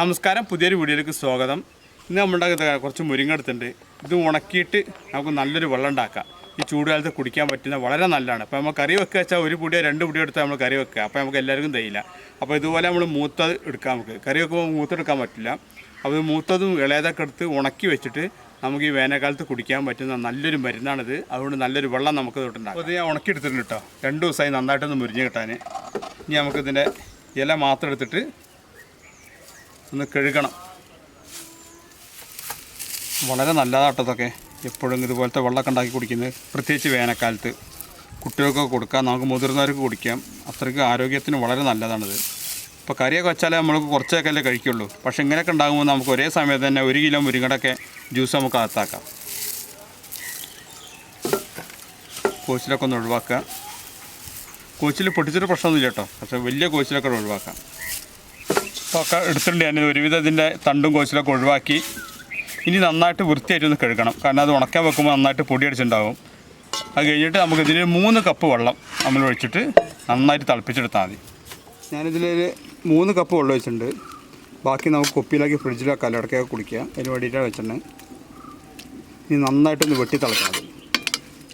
നമസ്കാരം പുതിയൊരു വീഡിയോയിലേക്ക് സ്വാഗതം. ഇന്ന് നമ്മുടെ കുറച്ച് മുരിങ്ങ എടുത്തിട്ടുണ്ട്. ഇത് ഉണക്കിയിട്ട് നമുക്ക് നല്ലൊരു വെള്ളം ഉണ്ടാക്കാം. ഈ ചൂടുകാലത്ത് കുടിക്കാൻ പറ്റുന്ന വളരെ നല്ലതാണ്. അപ്പോൾ നമ്മൾ കറി വെക്കുക വെച്ചാൽ ഒരു പൊടിയോ രണ്ട് പൊടിയോ എടുത്താൽ നമ്മൾ കറി വെക്കുക. അപ്പോൾ നമുക്ക് എല്ലാവർക്കും തയ്യില്ല അപ്പോൾ ഇതുപോലെ നമ്മൾ മൂത്തത് എടുക്കാം നമുക്ക്. കറി വെക്കുമ്പോൾ മൂത്തെടുക്കാൻ പറ്റില്ല. അപ്പോൾ മൂത്തതും ഇളയതൊക്കെ എടുത്ത് ഉണക്കി വെച്ചിട്ട് നമുക്ക് ഈ വേനൽക്കാലത്ത് കുടിക്കാൻ പറ്റുന്ന നല്ലൊരു മരുന്നാണിത്. അതുകൊണ്ട് നല്ലൊരു വെള്ളം നമുക്ക് തൊട്ടുണ്ടാകും അപ്പോൾ ഇത് ഞാൻ ഉണക്കി എടുത്തിട്ടുണ്ട് കേട്ടോ. രണ്ട് ദിവസമായി നന്നായിട്ടൊന്ന് മുരിഞ്ഞ് കിട്ടാൻ ഇനി നമുക്കിതിന്റെ ഇല മാത്രം എടുത്തിട്ട് ഒന്ന് കഴുകണം. വളരെ നല്ലതാട്ടോ ഇതൊക്കെ. എപ്പോഴും ഇതുപോലത്തെ വെള്ളമൊക്കെ ഉണ്ടാക്കി കുടിക്കുന്നത്. പ്രത്യേകിച്ച് വേനൽക്കാലത്ത്. കുട്ടികൾക്കൊക്കെ കൊടുക്കാം. നമുക്ക് മുതിർന്നവർക്ക് കുടിക്കാം. അത്രയ്ക്ക് ആരോഗ്യത്തിന് വളരെ നല്ലതാണിത്. ഇപ്പോൾ കറിയൊക്കെ വെച്ചാലേ നമ്മൾ കുറച്ചൊക്കെ അല്ലേ കഴിക്കുള്ളൂ. പക്ഷേ ഇങ്ങനെയൊക്കെ ഉണ്ടാകുമ്പോൾ നമുക്ക് ഒരേ സമയത്ത് തന്നെ ഒരു കിലോ മുരിങ്ങടൊക്കെ ജ്യൂസ് നമുക്ക് അകത്താക്കാം. കോച്ചിലൊക്കെ ഒന്ന് ഒഴിവാക്കുക. കോച്ചിൽ പൊട്ടിച്ചിട്ട് പ്രശ്നമൊന്നുമില്ല കേട്ടോ. പക്ഷേ വലിയ കോച്ചിലൊക്കെ ഒഴിവാക്കാം. ഒക്കെ എടുത്തിട്ടുണ്ട് ഞാൻ. ഒരുവിധം ഇതിന്റെ തണ്ടും കോച്ചിലൊക്കെ ഒഴിവാക്കി. ഇനി നന്നായിട്ട് വൃത്തിയായിട്ട് ഒന്ന് കഴുകണം. കാരണം അത് ഉണക്കാൻ വെക്കുമ്പോൾ നന്നായിട്ട് പൊടി അടിച്ചിട്ടുണ്ടാവും. അത് കഴിഞ്ഞിട്ട് നമുക്ക് ഇതിന് മൂന്ന് കപ്പ് വെള്ളം നമ്മൾ ഒഴിച്ചിട്ട് നന്നായിട്ട് തിളപ്പിച്ചെടുത്താൽ മതി. ഞാനിതിലൊരു മൂന്ന് കപ്പ് വെള്ളം ഒഴിച്ചിട്ടുണ്ട്. ബാക്കി നമുക്ക് കുപ്പിയിലാക്കി ഫ്രിഡ്ജിലൊക്കെ കല്ലടക്കൊക്കെ കുടിക്കുക അതിന് വേണ്ടിയിട്ടാണ് വെച്ചിട്ടുണ്ട് ഇനി നന്നായിട്ടൊന്ന് വെട്ടി തിളക്കാം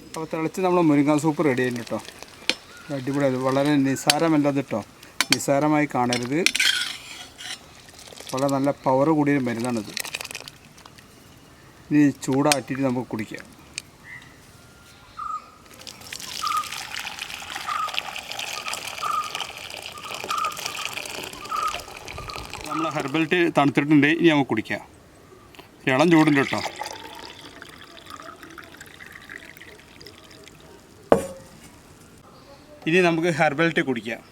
അപ്പോൾ തിളച്ച് നമ്മൾ മുരിങ്ങാ സൂപ്പ് റെഡി ആയിട്ടുണ്ട് കേട്ടോ. അടിപൊളിയായത് വളരെ നിസ്സാരമല്ലത് കേട്ടോ. നിസ്സാരമായി കാണരുത്. വളരെ നല്ല പവർ കൂടിയ മരുന്നാണിത്. ഇനി ചൂടാറ്റിട്ട് നമുക്ക് കുടിക്കാം. നമ്മൾ ഹെർബൽ ടീ തണുത്തിട്ടുണ്ട് ഇനി നമുക്ക് കുടിക്കാം. ഇളം ചൂടുണ്ട് കേട്ടോ. ഇനി നമുക്ക് ഹെർബൽ ടീ കുടിക്കാം.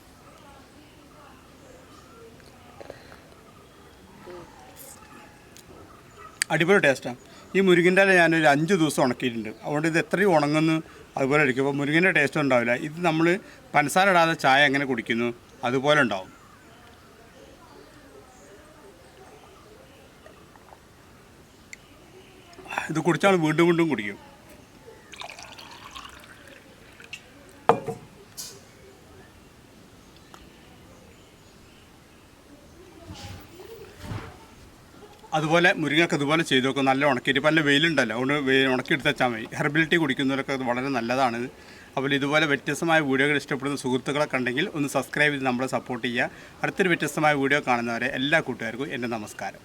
അടിപൊളി ടേസ്റ്റാണ് ഈ മുരുകിന്റെ ഇല ഞാനൊരു അഞ്ച് ദിവസം ഉണക്കിയിട്ടുണ്ട്. അതുകൊണ്ട് ഇത് എത്രയും ഉണങ്ങുന്ന അതുപോലെ അടിക്കും അപ്പോൾ മുരുകിന്റെ ടേസ്റ്റ് ഉണ്ടാവില്ല. ഇത് നമ്മൾ പഞ്ചസാര ഇടാതെ ചായ എങ്ങനെ കുടിക്കുന്നു അതുപോലെ ഉണ്ടാവും. ഇത് കുടിച്ചാൽ വീണ്ടും വീണ്ടും കുടിക്കും. അതുപോലെ മുരിങ്ങൊക്കെ ഇതുപോലെ ചെയ്തു നോക്കും നല്ല ഉണക്കിയിട്ട്. നല്ല വെയിലുണ്ടല്ലോ അതുകൊണ്ട് ഉണക്കിയെടുത്ത് വെച്ചാൽ മതി. ഹെർബിലിറ്റി കുടിക്കുന്നവരൊക്കെ അത് വളരെ നല്ലതാണ് അപ്പോൾ ഇതുപോലെ വ്യത്യസ്തമായ വീഡിയോകൾ ഇഷ്ടപ്പെടുന്ന സുഹൃത്തുക്കളൊക്കെ ഉണ്ടെങ്കിൽ ഒന്ന് സബ്സ്ക്രൈബ് ചെയ്ത് നമ്മളെ സപ്പോർട്ട് ചെയ്യുക. അടുത്തൊരു വ്യത്യസ്തമായ വീഡിയോ കാണുന്നവരെ എല്ലാ കൂട്ടുകാർക്കും എന്റെ നമസ്കാരം.